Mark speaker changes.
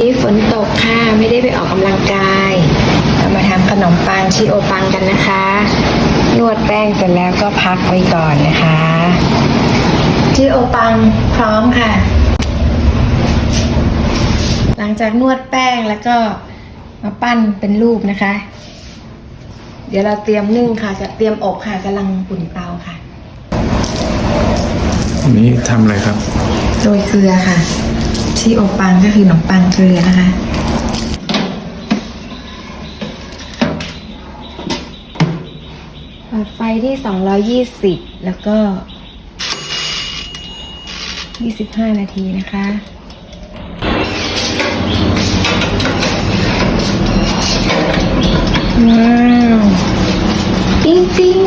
Speaker 1: นี่ฝนตกค่ะ ไม่ได้ไปออกกำลังกายเรามาทำขนมปังชิโอปังกันนะคะ นวดแป้งเสร็จแล้วก็พักไว้ก่อนนะคะ ชิโอปังพร้อมค่ะ หลังจากนวดแป้งแล้วก็มาปั้นเป็นรูปนะคะ เดี๋ยวเราเตรียมนึ่งค่ะ จะเตรียมอบค่ะกำลังปุ่นเตาค่ะ
Speaker 2: อันนี้ทำอะไรครับ
Speaker 1: โรยเกลือค่ะ ซี่โอปังก็คือขนมปังเกลือนะคะ เปิดไฟที่ 220 แล้วก็ 25 นาทีนะคะว้าว ปิ้งปิ้ง